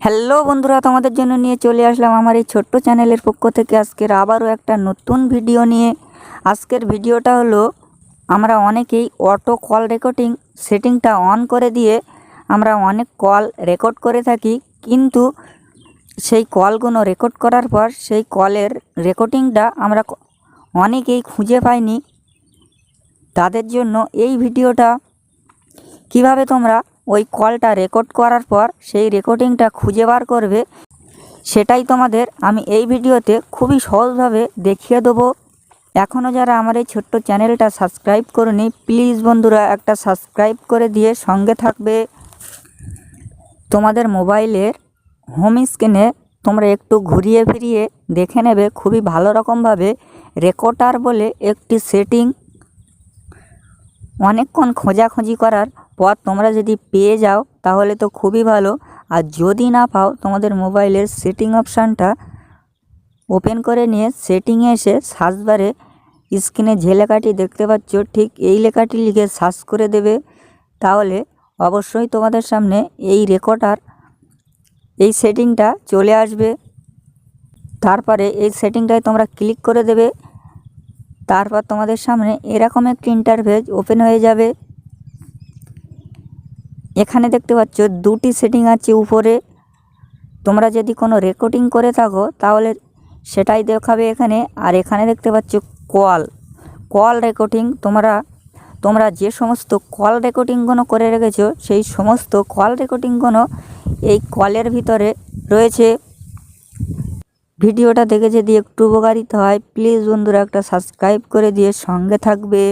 Hello বন্ধুরা, তোমাদের জন্য নিয়ে চলে আসলাম আমার এই ছোট্ট চ্যানেলের পক্ষ থেকে আজকের আবারও একটা নতুন ভিডিও নিয়ে। আজকের ভিডিওটা হলো, আমরা অনেকেই অটো কল রেকর্ডিং সেটিংটা অন করে দিয়ে আমরা অনেক কল রেকর্ড করে থাকি, কিন্তু সেই কলগুলো রেকর্ড করার পর সেই কলের রেকর্ডিংটা আমরা অনেকেই খুঁজে পাইনি। তাদের জন্য এই ভিডিওটা কীভাবে তোমরা ওই কলটা রেকর্ড করার পর সেই রেকর্ডিংটা খুঁজে বার করবে, সেটাই তোমাদের আমি এই ভিডিওতে খুবই সহজভাবে দেখিয়ে দেবো। এখনও যারা আমার এই ছোট্ট চ্যানেলটা সাবস্ক্রাইব করনি প্লিজ বন্ধুরা একটা সাবস্ক্রাইব করে দিয়ে সঙ্গে থাকবে। তোমাদের মোবাইলের হোম স্ক্রিনে তোমরা একটু ঘুরিয়ে ফিরিয়ে দেখে নেবে, খুবই ভালো রকমভাবে রেকর্ডার বলে একটি সেটিং অনেকক্ষণ খোঁজাখুঁজি করার পর তোমরা যদি পেয়ে যাও, তাহলে তো খুবই ভালো। আর যদি না পাও, তোমাদের মোবাইলের সেটিং অপশানটা ওপেন করে নিয়ে সেটিংয়ে এসে সার্চ বারে স্ক্রিনে যে লেখাটি দেখতে পাচ্ছ, ঠিক এই লেখাটি লিখে সার্চ করে দেবে। তাহলে অবশ্যই তোমাদের সামনে এই রেকর্ডার এই সেটিংটা চলে আসবে। তারপরে এই সেটিংটায় তোমরা ক্লিক করে দেবে। তারপর তোমাদের সামনে এরকম একটি ইন্টারভেজ ওপেন হয়ে যাবে। এখানে দেখতে পাচ্ছ দুটি সেটিং আছে উপরে। তোমরা যদি কোনো রেকর্ডিং করে থাকো, তাহলে সেটাই দেখাবে এখানে। আর এখানে দেখতে পাচ্ছ কল। কল রেকর্ডিং তোমরা তোমরা যে সমস্ত কল রেকর্ডিংগুলো করে রেখেছো, সেই সমস্ত কল রেকর্ডিংগুলো এই কলের ভিতরে রয়েছে। ভিডিওটা দেখে যদি একটু উপকারিত হয় প্লিজ বন্ধুরা একটা সাবস্ক্রাইব করে দিয়ে সঙ্গে থাকবে।